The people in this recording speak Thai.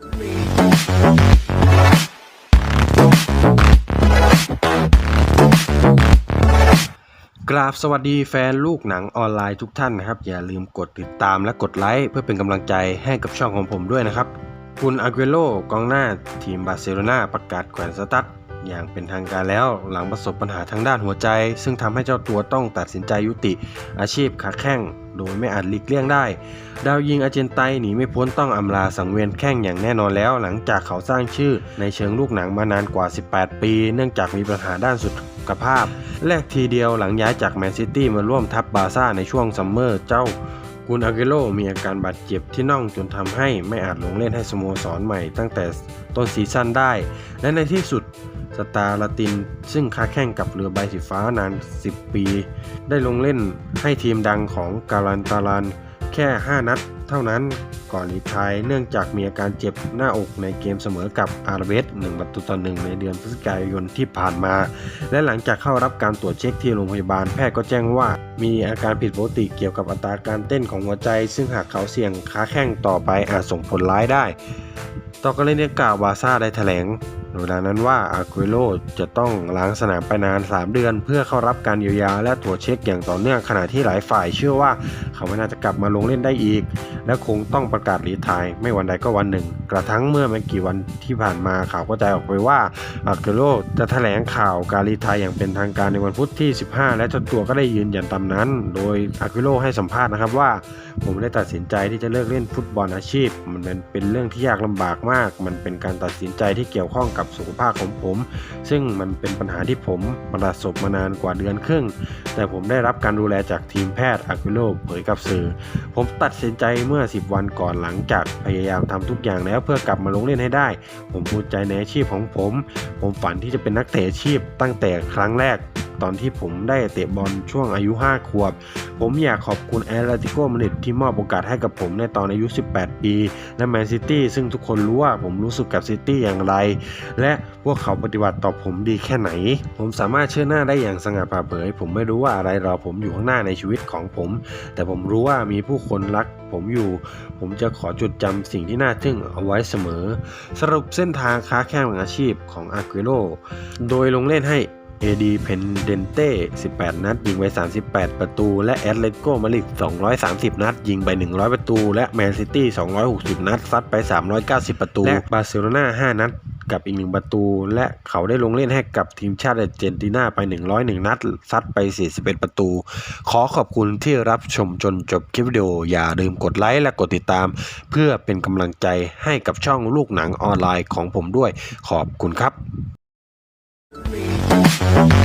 กราบสวัสดีแฟนลูกหนังออนไลน์ทุกท่านนะครับ อย่าลืมกดติดตามและกดไลค์เพื่อเป็นกำลังใจให้กับช่องของผมด้วยนะครับ คุณอากุเโลกองหน้าทีมบาร์เซโลนาประกาศแขวนสตั๊ด อย่างเป็นทางการแล้วหลังประสบปัญหาทางด้านหัวใจ ซึ่งทำให้เจ้าตัวต้องตัดสินใจยุติอาชีพขาแข้งโดยไม่อาจหลีกเลี่ยงได้ ดาวยิงอาเจนไตหนีไม่พ้นต้องอำลาสังเวียนแข้งอย่างแน่นอนแล้ว หลังจากเขาสร้างชื่อในเชิงลูกหนังมานานกว่า 18 ปี เนื่องจากมีปัญหาด้านสุขภาพ แรกทีเดียวหลังย้ายจากแมนซิตี้มาร่วมทัพบาร์ซ่าในช่วงซัมเมอร์เจ้ากุนอาเกโลมีอาการบาดเจ็บที่น่องจนทำให้ไม่อาจลงเล่นให้สโมสรใหม่ตั้งแต่ต้นซีซั่นได้ และในที่สุด สตาร์ลาติน ซึ่งค้าแข่งกับเรือใบสีฟ้านาน 10 ปี ได้ลงเล่นให้ทีมดังของการันตาลันแค่ 5 นัด เท่านั้นก่อนรีทายเนื่องจากมีอาการเจ็บหน้าอกในเกมเสมอกับอาร์เวส1ประตูต่อหนึ่งในเดือนพฤศจิกายนที่ผ่านมา และหลังจากเข้ารับการตรวจเช็คที่โรงพยาบาลแพทย์ก็แจ้งว่า มีอาการผิดปกติเกี่ยวกับอัตราการเต้นของหัวใจ ซึ่งหากเขาเสี่ยงค้าแข้งต่อไปอาจส่งผลร้ายได้ ต่อกรณีดังกล่าวบาซ่าได้แถลง เวลานั้นว่าอากุโลจะต้องล้างสนามไปนาน 3 เดือน เพื่อเข้ารับการเยียวยาและตรวจเช็คอย่างต่อเนื่องขณะที่หลายฝ่ายเชื่อว่าเขาไม่น่าจะกลับมาลงเล่นได้อีก และคงต้องประกาศรีทายไม่วันใดก็วันหนึ่ง กระทั่งเมื่อไม่กี่วันที่ผ่านมาข่าวก็ใจออกไปว่าอากุโลจะแถลงข่าวการรีทายอย่างเป็นทางการในวันพุธที่ 15 และเจ้าตัวก็ได้ยืนยันตามนั้น โดยอากุโลให้สัมภาษณ์นะครับว่าผมได้ตัดสินใจที่จะเลิกเล่นฟุตบอลอาชีพ มันเป็นเป็นเรื่องที่ยากลำบากมาก มันเป็นการตัดสินใจที่เกี่ยวข้องกับสุขภาพของผม ซึ่งมันเป็นปัญหาที่ผมประสบมานานกว่าเดือนครึ่ง แต่ผมได้รับการดูแลจากทีมแพทย์อากิโลเผยกับสื่อ ผมตัดสินใจเมื่อ 10 วันก่อนหลังจากพยายามทำทุกอย่างแล้วเพื่อกลับมาลงเล่นให้ได้ ผมภูมิใจในอาชีพของผม ผมฝันที่จะเป็นนักเตะอาชีพตั้งแต่ครั้งแรก ตอนที่ผมได้เตะบอลช่วงอายุ 5 ขวบ ผมอยากขอบคุณแอตเลติโกมาดริดที่มอบโอกาสให้กับผมในตอนอายุ 18 ปี และแมนซิตี้ซึ่งทุกคนรู้ว่าผมรู้สึกกับซิตี้อย่างไร และพวกเขาปฏิบัติต่อผมดีแค่ไหน ผมสามารถเชื่อหน้าได้อย่างสง่าผ่าเผย ผมไม่รู้ว่าอะไรรอผมอยู่ข้างหน้าในชีวิตของผม แต่ผมรู้ว่ามีผู้คนรักผมอยู่ ผมจะขอจดจำสิ่งที่น่าทึ่งเอาไว้เสมอ สรุปเส้นทางค้าแข่งอาชีพของอากุโลโดยลงเล่นให้ เอดีเพนเดนเต้ 18 นัด ยิงไป 38 ประตู และแอตเลติโกมาดริด230 นัด ยิงไป 100 ประตู และแมนซิตี้ 260 นัด ซัดไป 390 ประตู และบาร์เซโลนา 5 นัด กับอีก 1 ประตู และเขาได้ลงเล่นให้กับทีมชาติอาร์เจนตินาไป 101 นัด ซัดไป 41 ประตู ขอขอบคุณที่รับชมจนจบคลิปวิดีโอ อย่าลืมกดไลค์และกดติดตาม เพื่อเป็นกำลังใจให้กับช่องลูกหนังออนไลน์ของผมด้วย ขอบคุณครับ Thank you.